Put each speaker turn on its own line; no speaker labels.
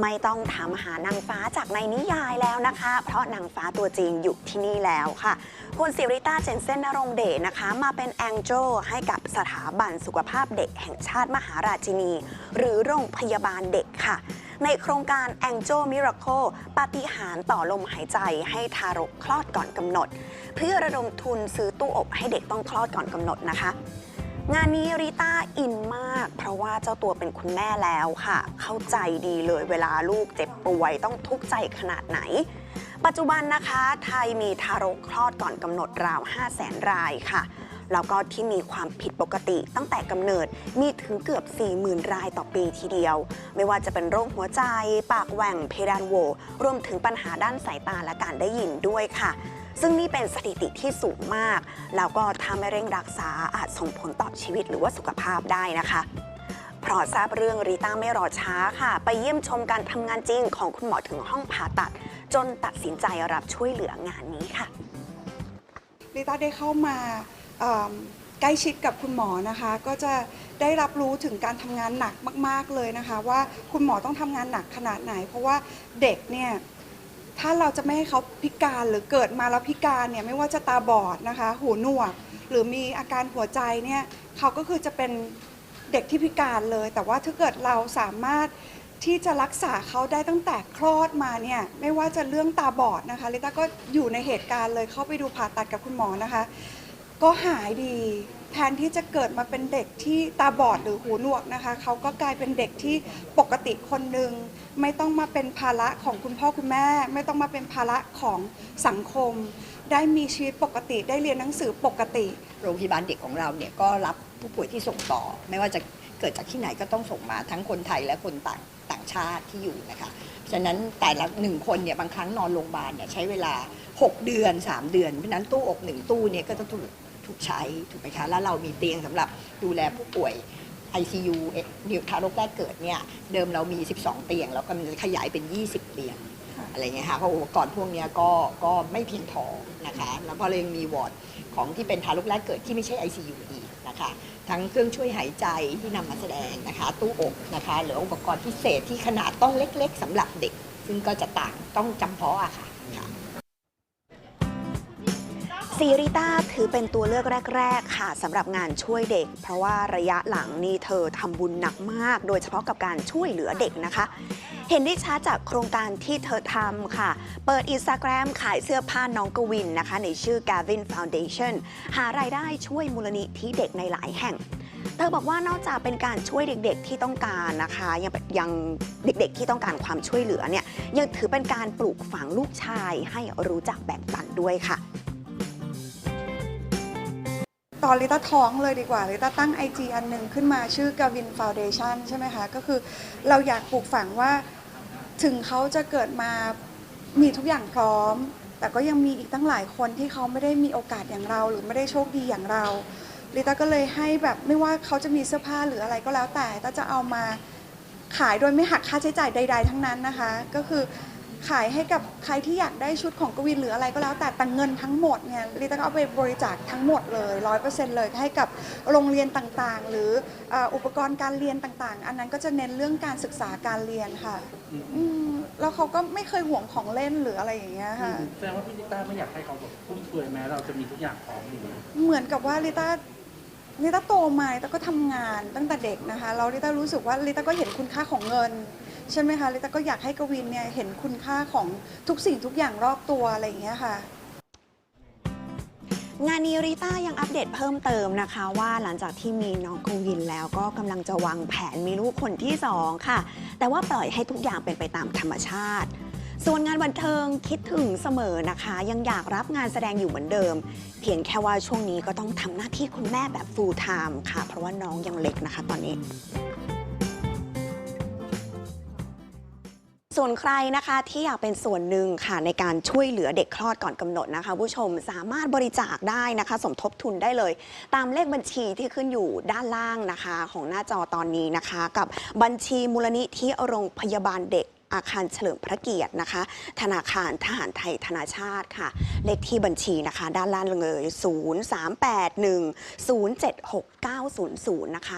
ไม่ต้องถามหานางฟ้าจากในนิยายแล้วนะคะ เพราะนางฟ้าตัวจริงอยู่ที่นี่แล้วค่ะ คุณสิริต้าเจนเซนนรงเดชนะคะ มาเป็นแองเจลให้กับสถาบันสุขภาพเด็กแห่งชาติมหาราชินี หรือโรงพยาบาลเด็กค่ะ ในโครงการ Angel Miracle ปาฏิหาริย์ต่อลมหายใจให้ทารกคลอดก่อนกำหนด เพื่อระดมทุนซื้อตู้อบให้เด็กต้องคลอดก่อนกำหนดนะคะ งานนี้ริต้าอินมาก ราะว่าเจ้าตัวเป็นคุณแม่แล้วค่ะ เข้าใจดีเลยเวลาลูกเจ็บป่วยต้องทุกข์ใจขนาดไหน ปัจจุบันนะคะ ไทยมีทารกคลอดก่อนกำหนดราว 5 0 0แสนรายค่ะ แล้วก็ที่มีความผิดปกติตั้งแต่กำเนิดมีถึงเกือบ 40,000 รายต่อปีทีเดียว ไม่ว่าจะเป็นโรคหัวใจ ปากแหว่งเพดานโหวรวมถึงปัญหาด้านสายตาและการได้ยินด้วยค่ะซึ่งนี่เป็นสถิติที่สูงมาก แล้วก็ถ้าไม่เร่งรักษาอาจส่งผลต่อชีวิตหรือว่าสุขภาพได้นะคะ เพราะทราบเรื่องรีต้าไม่รอช้าค่ะ ไปเยี่ยมชมการทำงานจริงของคุณหมอถึงห้องผ่าตัด จนตัดสินใจรับช่วยเหลืองานนี้ค่ะ
ลิต้าได้เข้ามาใกล้ชิดกับคุณหมอนะคะ ก็จะได้รับรู้ถึงการทำงานหนักมาก ๆเลยนะคะ ว่าคุณหมอต้องทำงานหนักขนาดไหน เพราะว่าเด็กเนี่ยถ้าเราจะไม่ให้เขาพิการหรือเกิดมาแล้วพิการเนี่ยไม่ว่าจะตาบอดนะคะ หูหนวก หรือมีอาการหัวใจเนี่ยเขาก็คือจะเป็น เด็กที่พิการเลย แต่ว่าถ้าเกิดเราสามารถที่จะรักษาเขาได้ตั้งแต่คลอดมาเนี่ยไม่ว่าจะเรื่องตาบอดนะคะลิต้าก็อยู่ในเหตุการณ์เลยเข้าไปดูผ่าตัดกับคุณหมอนะคะ ก็หายดีแทนที่จะเกิดมาเป็นเด็กที่ตาบอดหรือหูหนวกนะคะเขาก็กลายเป็นเด็กที่ปกติคนหนึ่งไม่ต้องมาเป็นภาระของคุณพ่อคุณแม่ ไม่ต้องมาเป็นภาระของสังคม ได้มีชีวิตปกติได้เรียนหนังสือปกติ
โรงพยาบาลเด็กของเราเนี่ยก็รับ ผู้ป่วยที่ส่งต่อ ไม่ว่าจะเกิดจากที่ไหนก็ต้องส่งมาทั้งคนไทยและคนต่างต่างชาติที่อยู่นะคะฉะนั้นแต่ละหนึ่งคนเนี่ยบางครั้งนอนโรงพยาบาลเนี่ยใช้เวลา 6 เดือน 3 เดือน เพราะฉะนั้นตู้อกหนึ่งตู้เนี่ยก็จะถูกถูกใช้ถูกไหมคะแล้วเรามีเตียงสำหรับดูแลผู้ป่วย ICU นิวทารกแรกเกิดเนี่ยเดิมเรามี 12 เตียงแล้วก็มันขยายเป็น 20 เตียงอะไรเงี้ยค่ะเพราะอุปกรณ์พวกเนี้ยก็ก็ไม่เพียงพอนะคะแล้วก็เลยยังมีวอร์ดของที่เป็นทารกแรกเกิดที่ไม่ใช่ ICU อีก นะคะ ทั้งเครื่องช่วยหายใจที่นำมาแสดงนะคะ ตู้อกนะคะหรืออุปกรณ์พิเศษที่ขนาดต้องเล็กๆสำหรับเด็ก ซึ่งก็จะต่างต้องจำเพาะอะค่ะค่ะ
ซีริต้าถือเป็นตัวเลือกแรก ๆ ค่ะสำหรับงานช่วยเด็ก เพราะว่าระยะหลังนี่เธอทำบุญหนักมาก โดยเฉพาะกับการช่วยเหลือเด็กนะคะ เห็นได้ชัดจากโครงการที่เธอทำค่ะ เปิดอินสตาแกรมขายเสื้อผ้าน้องกวินนะคะ ในชื่อ Gavin Foundation หารายได้ช่วยมูลนิธิเด็กในหลายแห่ง เธอบอกว่านอกจากเป็นการช่วยเด็กๆที่ต้องการนะคะ ยังยังเด็กๆที่ต้องการความช่วยเหลือเนี่ยยังถือเป็นการปลูกฝังลูกชายให้รู้จักแบ่งปันด้วยค่ะ
ตอนลิต้าท้องเลยดีกว่าลิต้าตั้ง IG อันหนึ่งขึ้นมาชื่อ Gavin Foundation ใช่ไหมคะ ก็คือเราอยากปลูกฝังว่าถึงเขาจะเกิดมามีทุกอย่างพร้อม แต่ก็ยังมีอีกตั้งหลายคนที่เขาไม่ได้มีโอกาสอย่างเรา หรือไม่ได้โชคดีอย่างเราลิต้าก็เลยให้แบบไม่ว่าเขาจะมีเสื้อผ้าหรืออะไรก็แล้วแต่ต้าจะเอามาขายโดยไม่หักค่าใช้จ่ายใด ๆ ทั้งนั้นนะคะ ก็คือ ขายให้กับใครที่อยากได้ชุดของกวินหรืออะไรก็แล้วแต่แต่เงินทั้งหมดเนี่ยลิต้าก็เอาไปบริจาคทั้งหมดเลยร้อยเปอร์เซ็นต์เลยให้กับโรงเรียนต่างๆ หรือเอ่ออุปกรณ์การเรียนต่างๆ อันนั้นก็จะเน้นเรื่องการศึกษาการเรียนค่ะอืมแล้วเขาก็ไม่เคยห่วงของเล่นหรืออะไรอย่างเงี้ยค่ะ
แสดงว่าพี่ลิต้าไม่อยากให้เขาแบบฟุ่มเฟือยแม้เราจะมีทุกอย่างพร้อมอยู่นะ
เหมือนกับว่าลิต้า ลิต้าโตมาลิต้าก็ทำงานตั้งแต่เด็กนะคะแล้วลิต้ารู้สึกว่าลิต้าก็เห็นคุณค่าของเงินใช่ไหมคะลิต้าก็อยากให้กวินเนี่ยเห็นคุณค่าของทุกสิ่งทุกอย่างรอบตัวอะไรอย่างเงี้ยค่ะ
งานนี้ริต้ายังอัปเดตเพิ่มเติมนะคะ ว่าหลังจากที่มีน้องกวินแล้วก็กำลังจะวางแผนมีลูกคนที่สองค่ะ แต่ว่าปล่อยให้ทุกอย่างเป็นไปตามธรรมชาติ ส่วนงานบันเทิงคิดถึงเสมอนะคะ ยังอยากรับงานแสดงอยู่เหมือนเดิม เพียงแค่ว่าช่วงนี้ก็ต้องทำหน้าที่คุณแม่แบบ full time ค่ะ เพราะว่าน้องยังเล็กนะคะตอนนี้ส่วนใครนะคะที่อยากเป็นส่วนหนึ่งค่ะในการช่วยเหลือเด็กคลอดก่อนกำหนดนะคะ ผู้ชมสามารถบริจาคได้นะคะ สมทบทุนได้เลย ตามเลขบัญชีที่ขึ้นอยู่ด้านล่างนะคะ ของหน้าจอตอนนี้นะคะ กับบัญชีมูลนิธิโรงพยาบาลเด็ก อาคารเฉลิมพระเกียรตินะคะ ธนาคารทหารไทยธนาชาติค่ะ เลขที่บัญชีนะคะ ด้านล่างเลย 0 3 8 1 0 7 6 9 0 0 นะคะ